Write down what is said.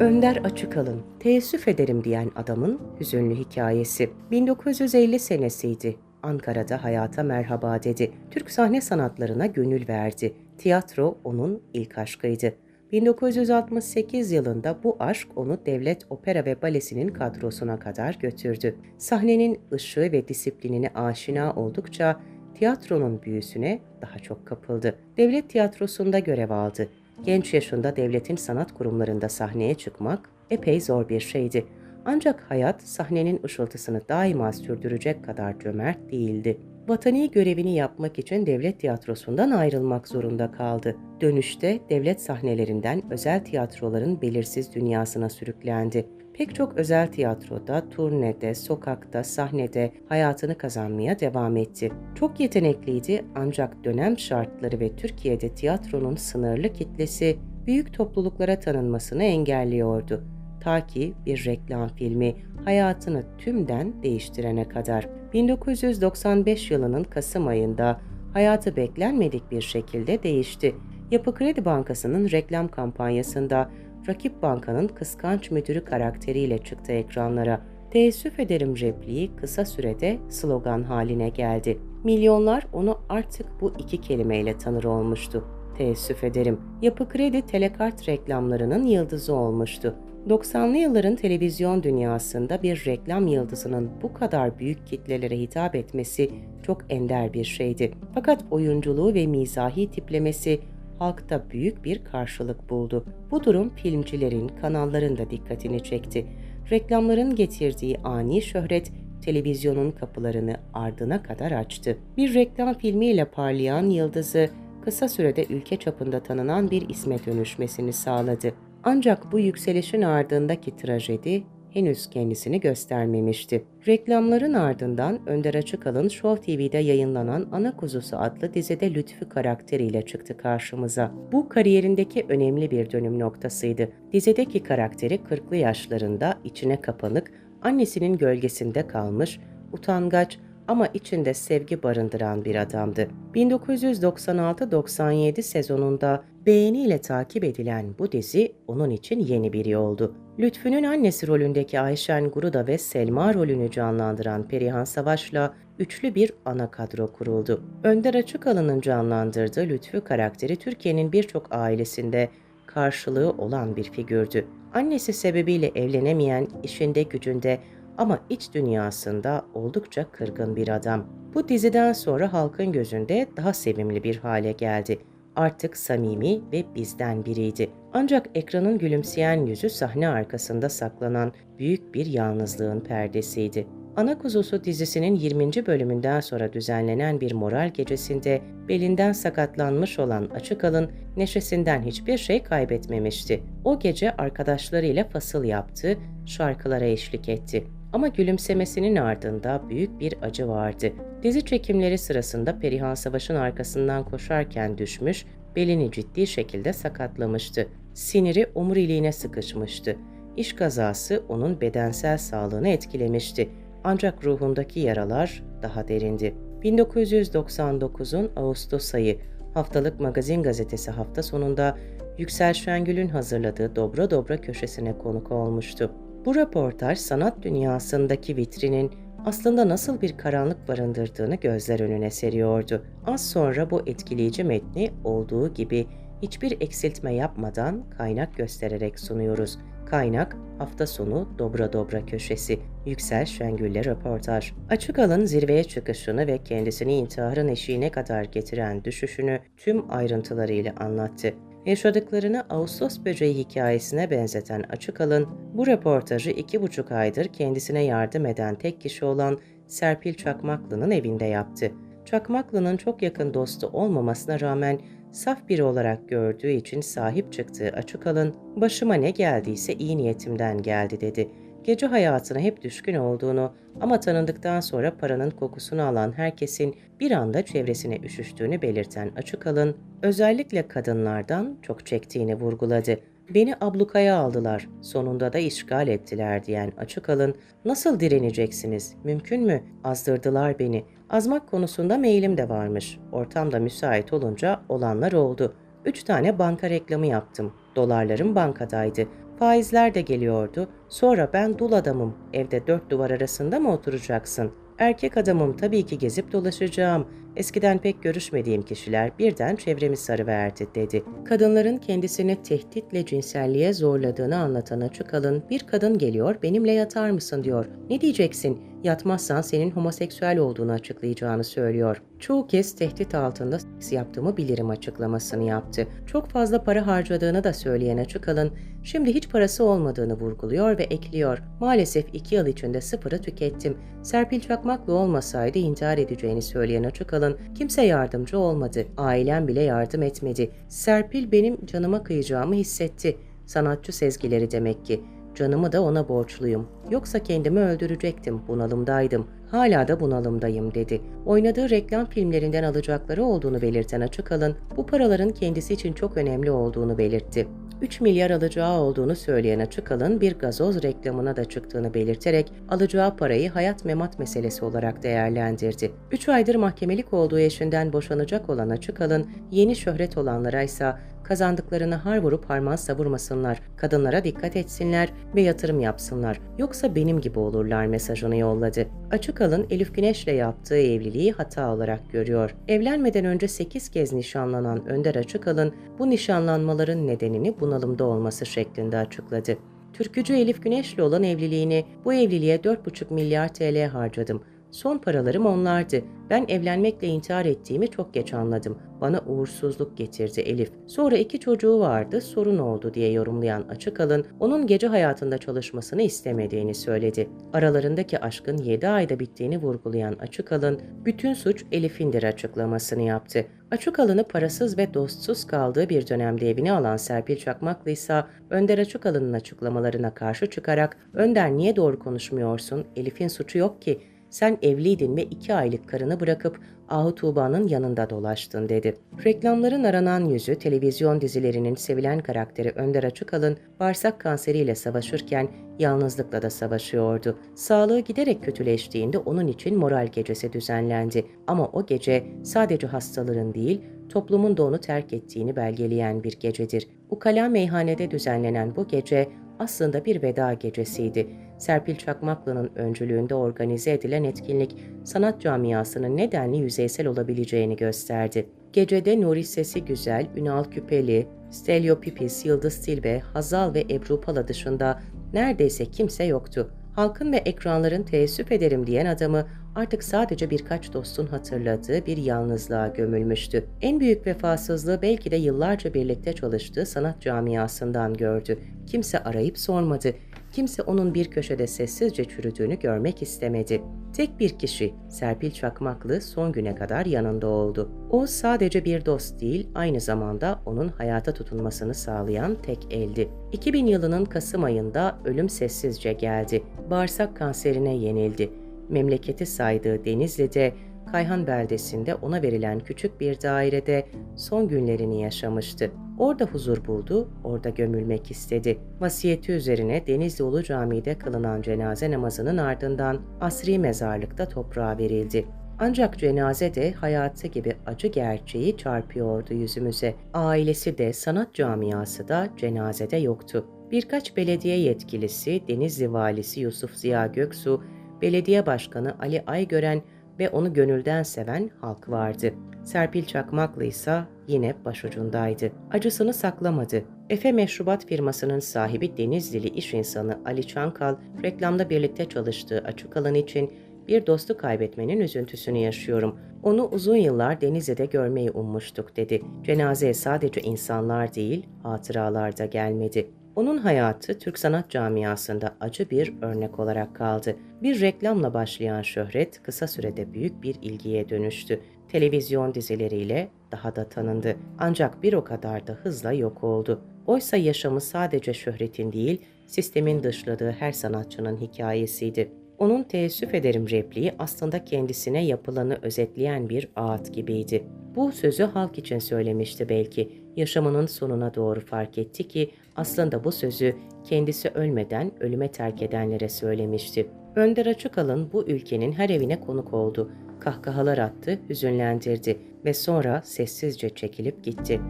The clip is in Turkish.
Önder Açıkalın, teessüf ederim diyen adamın hüzünlü hikayesi. 1950 senesiydi. Ankara'da hayata merhaba dedi. Türk sahne sanatlarına gönül verdi. Tiyatro onun ilk aşkıydı. 1968 yılında bu aşk onu Devlet Opera ve Balesi'nin kadrosuna kadar götürdü. Sahnenin ışığı ve disiplinine aşina oldukça tiyatronun büyüsüne daha çok kapıldı. Devlet tiyatrosunda görev aldı. Genç yaşında devletin sanat kurumlarında sahneye çıkmak epey zor bir şeydi. Ancak hayat sahnenin ışıltısını daima sürdürecek kadar cömert değildi. Vatani görevini yapmak için devlet tiyatrosundan ayrılmak zorunda kaldı. Dönüşte devlet sahnelerinden özel tiyatroların belirsiz dünyasına sürüklendi. Pek çok özel tiyatroda, turnede, sokakta, sahnede hayatını kazanmaya devam etti. Çok yetenekliydi ancak dönem şartları ve Türkiye'de tiyatronun sınırlı kitlesi büyük topluluklara tanınmasını engelliyordu. Ta ki bir reklam filmi hayatını tümden değiştirene kadar. 1995 yılının Kasım ayında hayatı beklenmedik bir şekilde değişti. Yapı Kredi Bankası'nın reklam kampanyasında rakip bankanın kıskanç müdürü karakteriyle çıktı ekranlara. Teessüf ederim repliği kısa sürede slogan haline geldi. Milyonlar onu artık bu iki kelimeyle tanır olmuştu. Teessüf ederim. Yapı Kredi telekart reklamlarının yıldızı olmuştu. 90'lı yılların televizyon dünyasında bir reklam yıldızının bu kadar büyük kitlelere hitap etmesi çok ender bir şeydi. Fakat oyunculuğu ve mizahi tiplemesi halkta büyük bir karşılık buldu. Bu durum filmcilerin, kanalların da dikkatini çekti. Reklamların getirdiği ani şöhret televizyonun kapılarını ardına kadar açtı. Bir reklam filmiyle parlayan yıldızı kısa sürede ülke çapında tanınan bir isme dönüşmesini sağladı. Ancak bu yükselişin ardındaki trajedi henüz kendisini göstermemişti. Reklamların ardından Önder Açıkalın Show TV'de yayınlanan Ana Kuzusu adlı dizide Lütfü karakteriyle çıktı karşımıza. Bu kariyerindeki önemli bir dönüm noktasıydı. Dizideki karakteri 40'lı yaşlarında içine kapanık, annesinin gölgesinde kalmış, utangaç ama içinde sevgi barındıran bir adamdı. 1996-97 sezonunda beğeniyle takip edilen bu dizi onun için yeni bir yoldu. Lütfü'nün annesi rolündeki Ayşen Guruda ve Selma rolünü canlandıran Perihan Savaş'la üçlü bir ana kadro kuruldu. Önder Açıkalın'ın canlandırdığı Lütfü karakteri Türkiye'nin birçok ailesinde karşılığı olan bir figürdü. Annesi sebebiyle evlenemeyen, işinde gücünde ama iç dünyasında oldukça kırgın bir adam. Bu diziden sonra halkın gözünde daha sevimli bir hale geldi. Artık samimi ve bizden biriydi. Ancak ekranın gülümseyen yüzü sahne arkasında saklanan büyük bir yalnızlığın perdesiydi. Ana Kuzusu dizisinin 20. bölümünden sonra düzenlenen bir moral gecesinde belinden sakatlanmış olan Açıkalın neşesinden hiçbir şey kaybetmemişti. O gece arkadaşlarıyla fasıl yaptı, şarkılara eşlik etti. Ama gülümsemesinin ardında büyük bir acı vardı. Dizi çekimleri sırasında Perihan Savaş'ın arkasından koşarken düşmüş, belini ciddi şekilde sakatlamıştı. Siniri omuriliğine sıkışmıştı. İş kazası onun bedensel sağlığını etkilemişti. Ancak ruhundaki yaralar daha derindi. 1999'un Ağustos ayı haftalık magazin gazetesi hafta sonunda Yüksel Şengül'ün hazırladığı Dobra Dobra köşesine konuk olmuştu. Bu röportaj sanat dünyasındaki vitrinin aslında nasıl bir karanlık barındırdığını gözler önüne seriyordu. Az sonra bu etkileyici metni olduğu gibi hiçbir eksiltme yapmadan kaynak göstererek sunuyoruz. Kaynak hafta sonu Dobra Dobra köşesi. Yüksel Şengül'le röportaj. Açık alın zirveye çıkışını ve kendisini intiharın eşiğine kadar getiren düşüşünü tüm ayrıntılarıyla anlattı. Yaşadıklarını Ağustos böceği hikayesine benzeten Açık Alın, bu röportajı iki buçuk aydır kendisine yardım eden tek kişi olan Serpil Çakmaklı'nın evinde yaptı. Çakmaklı'nın çok yakın dostu olmamasına rağmen saf biri olarak gördüğü için sahip çıktığı Açık Alın, başıma ne geldiyse iyi niyetimden geldi dedi. Gece hayatına hep düşkün olduğunu ama tanındıktan sonra paranın kokusunu alan herkesin bir anda çevresine üşüştüğünü belirten Açık Alın, özellikle kadınlardan çok çektiğini vurguladı. Beni ablukaya aldılar, sonunda da işgal ettiler diyen Açık Alın, nasıl direneceksiniz, mümkün mü, azdırdılar beni, azmak konusunda meylim de varmış, ortamda müsait olunca olanlar oldu. Üç tane banka reklamı yaptım, dolarlarım bankadaydı, Faizler de geliyordu. Sonra ben dul adamım. Evde dört duvar arasında mı oturacaksın? Erkek adamım tabii ki gezip dolaşacağım. Eskiden pek görüşmediğim kişiler birden çevremi sarıverdi dedi. Kadınların kendisini tehditle cinselliğe zorladığını anlatan açık alın bir kadın geliyor benimle yatar mısın diyor. Ne diyeceksin? Yatmazsan senin homoseksüel olduğunu açıklayacağını söylüyor. Çoğu kez tehdit altında seks yaptığımı bilirim açıklamasını yaptı. Çok fazla para harcadığını da söyleyen açık alın şimdi hiç parası olmadığını vurguluyor ve ekliyor. Maalesef iki yıl içinde sıfırı tükettim. Serpil Çakmaklı olmasaydı intihar edeceğini söyleyen açık alın kimse yardımcı olmadı. Ailem bile yardım etmedi. Serpil benim canıma kıyacağımı hissetti. Sanatçı sezgileri demek ki. Canımı da ona borçluyum. Yoksa kendimi öldürecektim. Bunalımdaydım. Hala da bunalımdayım dedi. Oynadığı reklam filmlerinden alacakları olduğunu belirten açık alın, bu paraların kendisi için çok önemli olduğunu belirtti. 3 milyar alacağı olduğunu söyleyen açık alın bir gazoz reklamına da çıktığını belirterek alacağı parayı hayat memat meselesi olarak değerlendirdi. 3 aydır mahkemelik olduğu eşinden boşanacak olan açık alın yeni şöhret olanlara ise kazandıklarını har vurup harman savurmasınlar, kadınlara dikkat etsinler ve yatırım yapsınlar. Yoksa benim gibi olurlar mesajını yolladı. Açık alın Elif Güneş'le yaptığı evliliği hata olarak görüyor. Evlenmeden önce 8 kez nişanlanan Önder Açıkalın bu nişanlanmaların nedenini bunalımda olması şeklinde açıkladı. Türkücü Elif Güneş'le olan evliliğini bu evliliğe 4,5 milyar TL harcadım. Son paralarım onlardı. Ben evlenmekle intihar ettiğimi çok geç anladım. Bana uğursuzluk getirdi Elif. Sonra iki çocuğu vardı, sorun oldu diye yorumlayan Açık Alın, onun gece hayatında çalışmasını istemediğini söyledi. Aralarındaki aşkın 7 ayda bittiğini vurgulayan Açık Alın, bütün suç Elif'indir açıklamasını yaptı. Açık Alın'ı parasız ve dostsuz kaldığı bir dönemde evine alan Serpil Çakmaklı ise Önder Açık Alın'ın açıklamalarına karşı çıkarak ''Önder niye doğru konuşmuyorsun? Elif'in suçu yok ki.'' Sen evliydin ve iki aylık karını bırakıp Ahu Tuğba'nın yanında dolaştın dedi. Reklamların aranan yüzü televizyon dizilerinin sevilen karakteri Önder Açıkalın bağırsak kanseriyle savaşırken yalnızlıkla da savaşıyordu. Sağlığı giderek kötüleştiğinde onun için moral gecesi düzenlendi. Ama o gece sadece hastaların değil, toplumun da onu terk ettiğini belgeleyen bir gecedir. Ukala meyhanede düzenlenen bu gece aslında bir veda gecesiydi. Serpil Çakmaklı'nın öncülüğünde organize edilen etkinlik, sanat camiasının nedenli yüzeysel olabileceğini gösterdi. Gecede Nuri Sesi Güzel, Ünal Küpeli, Stelio Pipis, Yıldız Tilbe, Hazal ve Ebru Pala dışında neredeyse kimse yoktu. Halkın ve ekranların teessüf ederim diyen adamı artık sadece birkaç dostun hatırladığı bir yalnızlığa gömülmüştü. En büyük vefasızlığı belki de yıllarca birlikte çalıştığı sanat camiasından gördü. Kimse arayıp sormadı. Kimse onun bir köşede sessizce çürüdüğünü görmek istemedi. Tek bir kişi, Serpil Çakmaklı son güne kadar yanında oldu. O sadece bir dost değil, aynı zamanda onun hayata tutunmasını sağlayan tek eldi. 2000 yılının Kasım ayında ölüm sessizce geldi. Bağırsak kanserine yenildi. Memleketi saydığı Denizli'de Kayhan beldesinde ona verilen küçük bir dairede son günlerini yaşamıştı. Orada huzur buldu, orada gömülmek istedi. Vasiyeti üzerine Denizli Ulu Camii'de kılınan cenaze namazının ardından asri mezarlıkta toprağa verildi. Ancak cenaze de hayatı gibi acı gerçeği çarpıyordu yüzümüze. Ailesi de sanat camiası da cenazede yoktu. Birkaç belediye yetkilisi, Denizli Valisi Yusuf Ziya Göksu, Belediye Başkanı Ali Aygören ve onu gönülden seven halk vardı. Serpil Çakmaklı ise yine başucundaydı. Acısını saklamadı. Efe Meşrubat firmasının sahibi Denizlili iş insanı Ali Çankal, reklamda birlikte çalıştığı açık alan için bir dostu kaybetmenin üzüntüsünü yaşıyorum. Onu uzun yıllar Denizli'de görmeyi ummuştuk dedi. Cenazeye sadece insanlar değil, hatıralar da gelmedi. Onun hayatı Türk sanat camiasında acı bir örnek olarak kaldı. Bir reklamla başlayan şöhret kısa sürede büyük bir ilgiye dönüştü. Televizyon dizileriyle daha da tanındı. Ancak bir o kadar da hızla yok oldu. Oysa yaşamı sadece şöhretin değil, sistemin dışladığı her sanatçının hikayesiydi. Onun teessüf ederim repliği aslında kendisine yapılanı özetleyen bir ağıt gibiydi. Bu sözü halk için söylemişti belki. Yaşamının sonuna doğru fark etti ki aslında bu sözü kendisi ölmeden ölüme terk edenlere söylemişti. Önder Açıkalın bu ülkenin her evine konuk oldu. Kahkahalar attı, hüzünlendirdi ve sonra sessizce çekilip gitti.